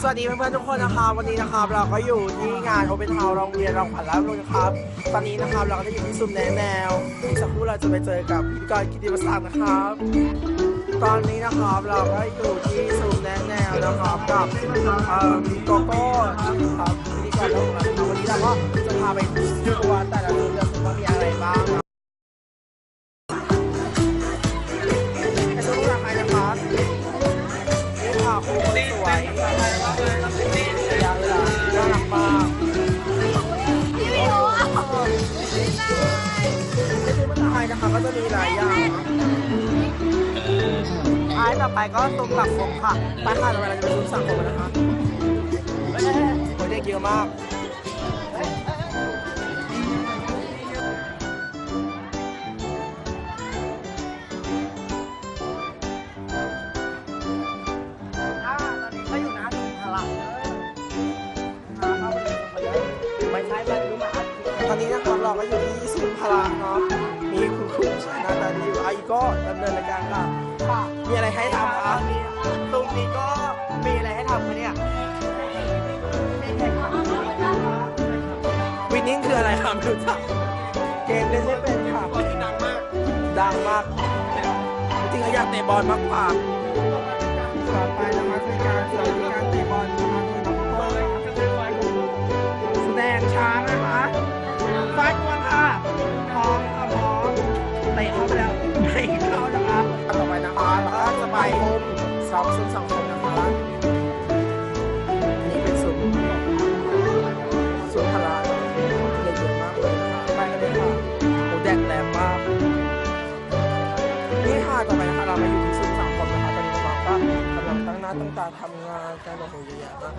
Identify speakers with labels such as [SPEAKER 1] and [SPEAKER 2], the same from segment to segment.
[SPEAKER 1] สวัสดีเพื่อนๆทุกคนนะครับวันนี้นะครับเราก็อยู่ที่งานโอเปนเฮาโรงเรียนเราขวัญแล้วนุ่นครับ ตอนนี้นะครับเราก็จะอยู่ที่ซุ้มแนแนวอีกสักครู่เราจะไปเจอกับพิธีกรกิติมศักดิ์นะครับ ตอนนี้นะครับเราก็อยู่ที่ซุ้มแนแนวนะครับกับเอ่อโกโก้ครับพิธีกรของเรานะครับวันนี้เราก็จะพาไปทัวร์แต่ละโรงเรียน นะคะก็จะมีหลายอย่างท้ายต่อไปก็ตุ้มสังคมค่ะไปค่ะต่อไปเราจะไปตุ้มสังคมกันนะคะโอ้ยเด็กเยอะมากตอนนี้นะครับเราก็อยู่ นะตาดีอยู่อาอีก็ดำเนินรายการค่ะค่ะมีอะไรให้ทำคะตรงนี้ก็มีอะไรให้ทำคะเนี่ยวินนิ่งคืออะไรครับไม่รู้จักเกมเล่นไม่เป็นค่ะดังมากดังมาก จริงๆก็อยากเตะบอลมากกว่า ไปแล้วไม่เข้านะคะต่อไปนะคะแล้วก็จะไปสองซุ้มสองคนนะคะอันนี้เป็นซุ้มซุ้มพลาเด็กเยอะมากเลยนะคะไปกันเลยค่ะโอ้แดดแรงมากนี่ค่ะต่อไปนะคะเรามาอยู่ที่ซุ้มสังคมนะคะตอนนี้น้องก็กำลังตั้งหน้าตั้งตาทำงานกันโอ้โหเยอะแยะมา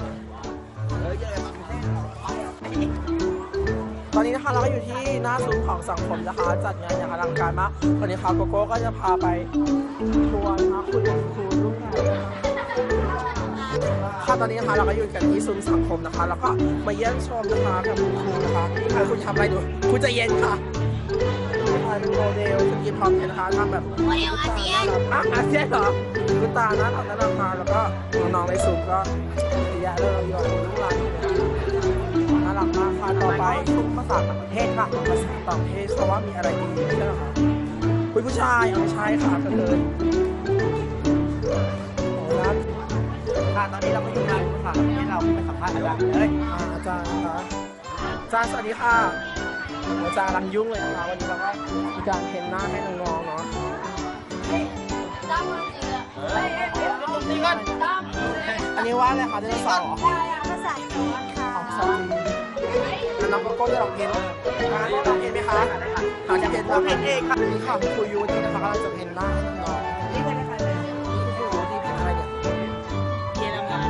[SPEAKER 1] ก อนนี้นะคะเราก็อยู่ที่หน้าซุ้มของสังคมนะคะ จัดงานอย่างอลังการมากวันนี้ค่ะโกโก้ก็จะพาไปทัวร์นะคะคุยกับครูรุ่งงานนะคะค่ะตอนนี้นะคะเราก็อยู่กันที่ซุ้มสังคมนะคะ แล้วก็มาเยี่ยมชมนะคะกับคุณครูนะคะอะคุณทำอะไรดูคุณใจะเย็นค่ะถ่ายเป็นโมเดลสกินพร้อมกันนะคะทำแบบ
[SPEAKER 2] โมเดลอาเซียน
[SPEAKER 1] อะอาเซียนเหรอคือตาหน้าทำหน้าราคาแล้วก็น้องๆในซุ้มก็เยอะแยะเลยยอดลูกหลานน่ารัก มาต่อไปซุ้มภาษาต่างประเทศค่ะภาษาต่างประเทศเขาว่ามีอะไรดีใช่ไหมคะคุณผู้ชายเอาไม่ใช่ค่ะเธอเลยโอ้รัก
[SPEAKER 3] ค่ะตอนนี้เราก็อยู่ในภาษาที่เราไปสัมภาษณ์อาจารย์เลย
[SPEAKER 1] อาจารย์คะอาจารย์สวัสดีค่ะอาจารย์กำลังยุ่งเลยนะคะวันนี้เราก็มีการย์เพ้นหน้าให้น้องๆเนาะ
[SPEAKER 2] ตั้งมันจริงอะ
[SPEAKER 3] นี่ก็
[SPEAKER 2] ตั้ง
[SPEAKER 1] อันนี้ว่าอะไรคะไดโนเสาร์เหรอ
[SPEAKER 2] ภาษาอังกฤษค่ะ
[SPEAKER 1] แล้วน้องโกโก้จะลองเพลงมาลองเพลงไหมคะหาจะเพลงเราเพลงเองค่ะนี่ค่ะคุณครูยูที่นะคะกำลังจะเพลงหน้าให้น้องนี่เป็นอะไรเนี่ยนี่คือครูยูที่เพลงอะไรเนี่ย
[SPEAKER 3] เยอรมัน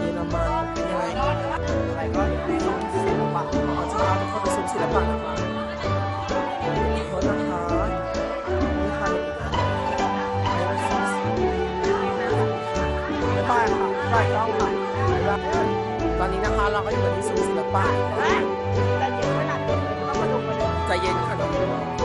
[SPEAKER 1] เยอรมันเป็นยังไง
[SPEAKER 3] อะไรก็ในโลกศิลปะ
[SPEAKER 1] เขาจะพาทุกคนไปซุ้มศิลปะนะคะ นนี้นะคะ เราก็อยู่ที่ซุ้มศิลปะ
[SPEAKER 3] แต่เย็นขนาดนี้ต้องมาดูมาดู
[SPEAKER 1] ใจเย็นค่ะน้อง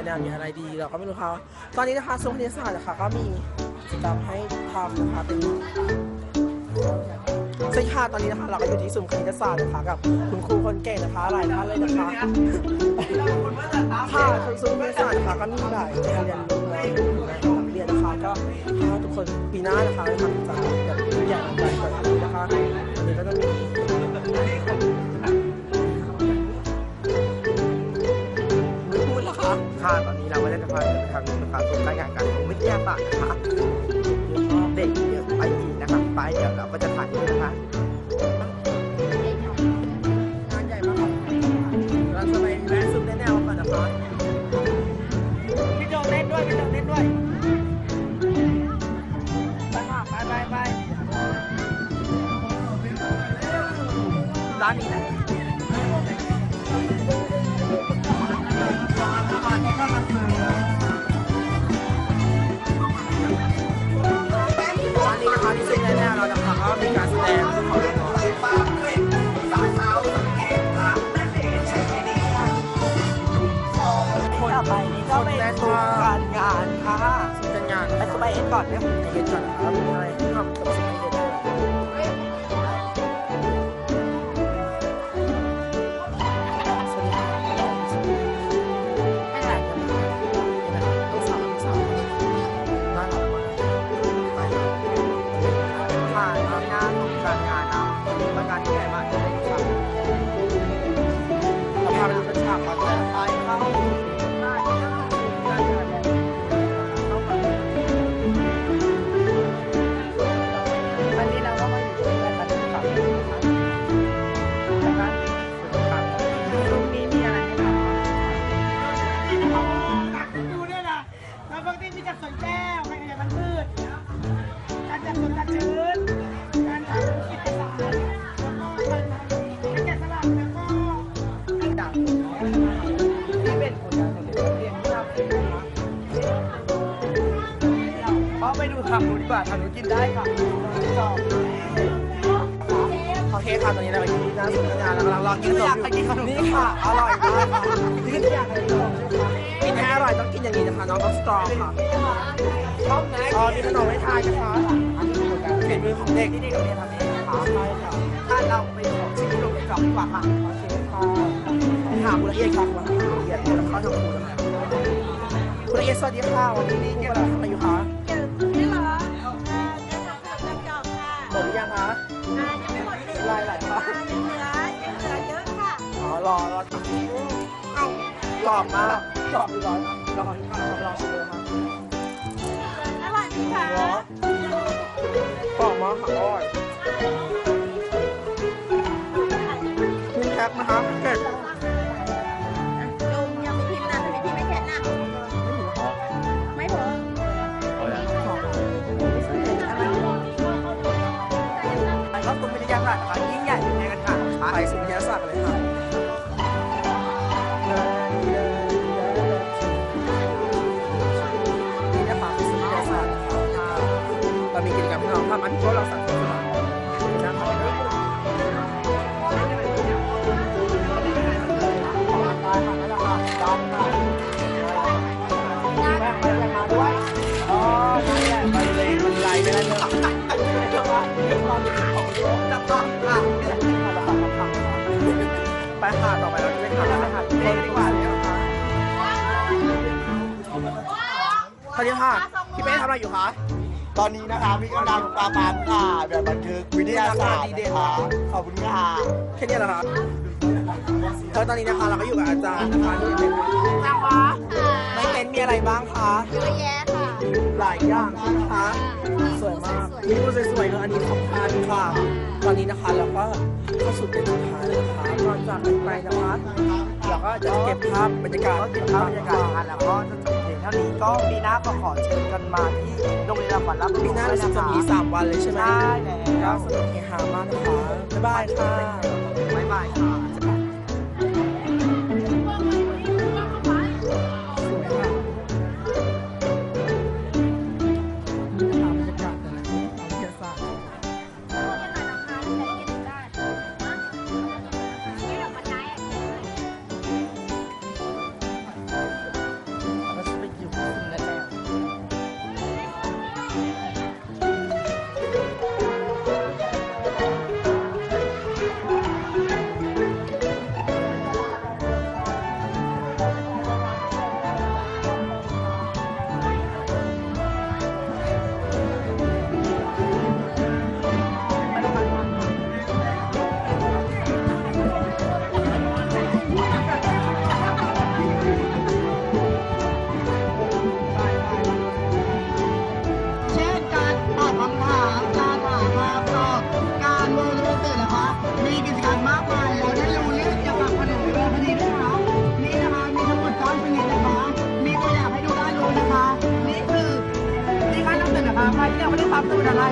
[SPEAKER 1] แนแนวมีอะไรดีเราก็ไม่รู้ค่ะตอนนี้นะคะซุ้มคณิตศาสตร์นะคะก็มีกิจกรรมให้ทำนะคะเป็นสวัสดีค่ะตอนนี้นะคะเราก็อยู่ที่ศูนย์คณิตศาสตร์นะคะกับคุณครูคนเก่งนะคะหลายท่านเลยนะคะค่ะคุณศูนย์คณิตศาสตร์นะคะก็มีหลายเรียนรู้และเรียนนะคะก็ถ้าทุกคนปีหน้านะคะทำจากแบบอย่างใหญ่กว่านี้นะคะวันนี้ก็จะมี ค่ะ
[SPEAKER 3] ค่ะตอนนี้เราก็ได้จะพาเดินทางนู้นนะคะสู่รายงานการของวิทยาศาสตร์นะคะเด็กเยอะไปอีกนะคะไปเดี๋ยวเราก็จะถ่ายด้วยนะคะ
[SPEAKER 1] วันนี้นะคะ
[SPEAKER 3] ที่ซึ่งแน่เราจะ
[SPEAKER 1] ทำว่ามีการแสดงของ
[SPEAKER 3] คนต่อไปนี้ก็เป็นการงานค่ะ
[SPEAKER 1] จะงาน
[SPEAKER 3] ไปสบายเอ็นก่อนไหม
[SPEAKER 1] เห็นก่
[SPEAKER 3] อนครับ
[SPEAKER 1] ไม่
[SPEAKER 3] ทำ
[SPEAKER 4] กับสิ่
[SPEAKER 3] งที่เด็ด ทางนู้นดีกว่าทางนู้นกินได้ค่ะต่อ
[SPEAKER 1] โอเคค่ะตอนนี้เราอยู่ที่หน้าศูนย์งานแล้วกำลังรอกินขนมอยู่
[SPEAKER 3] กินนี่
[SPEAKER 1] ค่ะ อร่อยมากค่ะนี่คือยากกินขนมกินให้อร่อยต้องกินอย่างนี้นะคะน้องต้องสตรองค่ะ
[SPEAKER 3] ชอบไหม
[SPEAKER 1] อ๋อมีขนมให้ทานนะคะอันนี้คือการเป็นมือของเด็ก
[SPEAKER 3] ที่นี่โรงเรียนทำเองนะคะ
[SPEAKER 1] ใช่ค่ะ
[SPEAKER 3] ถ้าเราไปของที่โรงเรียนก่อนดีกว่าค่ะ
[SPEAKER 1] โอเคค่ะถามคุณละเอียดค่ะว่าคุณละเอียดแล้วเขาทางคุณนะคะคุณละเอียดสวัสดีค่ะวันนี้นี่กำลังทำอะไรอยู่คะ
[SPEAKER 2] อ
[SPEAKER 1] บมากกรอบร้อยร้อยค่ะรอชิมเลยค่ะ
[SPEAKER 2] อร่อยไหมคะ
[SPEAKER 1] ร้อนกรอบมากค่ะอร่อยมีแคปนะคะเก็ด
[SPEAKER 3] วัน
[SPEAKER 1] แหละค่ะดำค่ะแม่ไปอะไราด้วยอ๋อนั่นแหละมันเลยมันไปแล้วเนี่ยไปหาต่อไปเราจะไปหาร้านอาหารเล็กดีกว่าเลยค่ะสวัสดีค่ะพี่เป้ทำอะไรอยู่คะ
[SPEAKER 5] ตอนนี้นะคะพี่กำลังปราบปรามค่ะแบบบันทึกวิทยาศาสตร์นะคะขอบคุณค่ะ
[SPEAKER 1] แค่นี้เหรอคะเธอตอนนี้นะคะเราก็อยู่กับอาจารย์นะคะที่เป็นนะคะในเต็นท์มีอะไรบ้างคะ
[SPEAKER 2] เยอะแยะค่ะ
[SPEAKER 1] หลายอย่างนะคะสวยมากมีรูปสวยๆเลยอันนี้ของทานค่ะตอนนี้นะคะเราก็เข้าสู่เต็นท์สุดท้ายเลยนะคะก่อนจากกันไปนะคะเราก็จะเก็บภาพบรรยากาศ
[SPEAKER 3] ก็เก็บภาพบรรยากาศกันแล้วก็จะจบ เพียงเท่านี้ก็ปีหน้าก็ขอเชิญกันมาที่โรงเรียนรางวัลรับ
[SPEAKER 1] ปีหน้าเรา
[SPEAKER 3] ด้วย
[SPEAKER 1] จะ
[SPEAKER 3] นะคะ
[SPEAKER 1] มีสามวันเลยใช่ไหม
[SPEAKER 3] ใช่แล้
[SPEAKER 1] ก็
[SPEAKER 3] ว
[SPEAKER 1] สนุกเฮฮามากนะคะบ๊ายบายค่ะ
[SPEAKER 3] บ๊ายบายค่ะ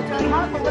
[SPEAKER 3] John Harper.